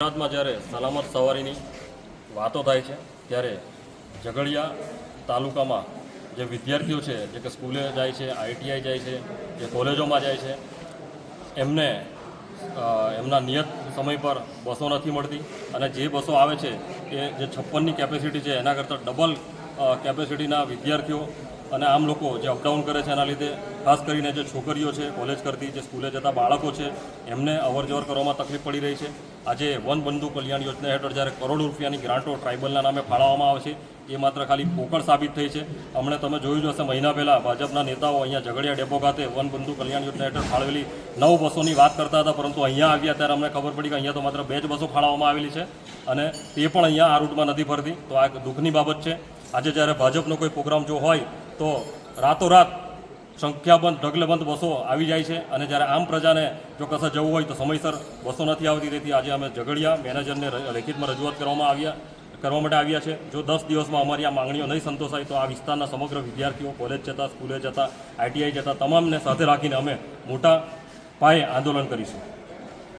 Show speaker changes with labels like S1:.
S1: ગુજરાતમાં જ્યારે સલામત સવારીની વાતો થાય છે, ત્યારે ઝઘડિયા તાલુકામાં જે વિદ્યાર્થીઓ છે, જે કે સ્કૂલે જાય છે, આઈટીઆઈ જાય છે, જે કોલેજોમાં જાય છે, એમને એમના નિયત સમય પર બસો નથી મળતી અને જે બસો આવે છે, એ જે છપ્પનની કેપેસિટી છે, એના કરતાં ડબલ કેપેસિટીના વિદ્યાર્થીઓ અને આમ લોકો જે અપડાઉન કરે છે એના લીધે, ખાસ કરીને જે છોકરીઓ છે, કોલેજ કરતી, જે સ્કૂલે જતા બાળકો છે, એમને અવરજવર કરવામાં તકલીફ પડી રહી છે. આજે વન બંધુ કલ્યાણ યોજના હેઠળ જ્યારે કરોડો રૂપિયાની ગ્રાન્ટો ટ્રાઇબલના નામે ફાળવવામાં આવે છે, એ માત્ર ખાલી પોકળ સાબિત થઈ છે. હમણાં તમે જોયું જ હશે, મહિના પહેલાં ભાજપના નેતાઓ અહીંયા ઝઘડિયા ડેપો ખાતે વન બંધુ કલ્યાણ યોજના હેઠળ ફાળવેલી નવ બસોની વાત કરતા હતા, પરંતુ અહીંયા આવ્યા ત્યારે અમને ખબર પડી કે અહીંયા તો માત્ર બે જ બસો ફાળવવામાં આવેલી છે અને તે પણ અહીંયા આ રૂટમાં નથી ફરતી. તો આ દુઃખની બાબત છે. આજે જ્યારે ભાજપનો કોઈ પ્રોગ્રામ જો હોય તો રાતોરાત સંખ્યાબંધ ઢગલેબંધ બસો આવી જાય છે અને જ્યારે આમ પ્રજાને જો કશે જવું હોય તો સમયસર બસો નથી આવતી. તેથી આજે અમે ઝઘડિયા મેનેજરને લેખિતમાં રજૂઆત કરવામાં આવ્યા, કરવા માટે આવ્યા છે. જો દસ દિવસમાં અમારી આ માંગણીઓ નહીં સંતોષાય તો આ વિસ્તારના સમગ્ર વિદ્યાર્થીઓ કોલેજ જતા, સ્કૂલે જતા આઈટીઆઈ જતા, તમામને સાથે રાખીને અમે મોટા પાયે આંદોલન કરીશું.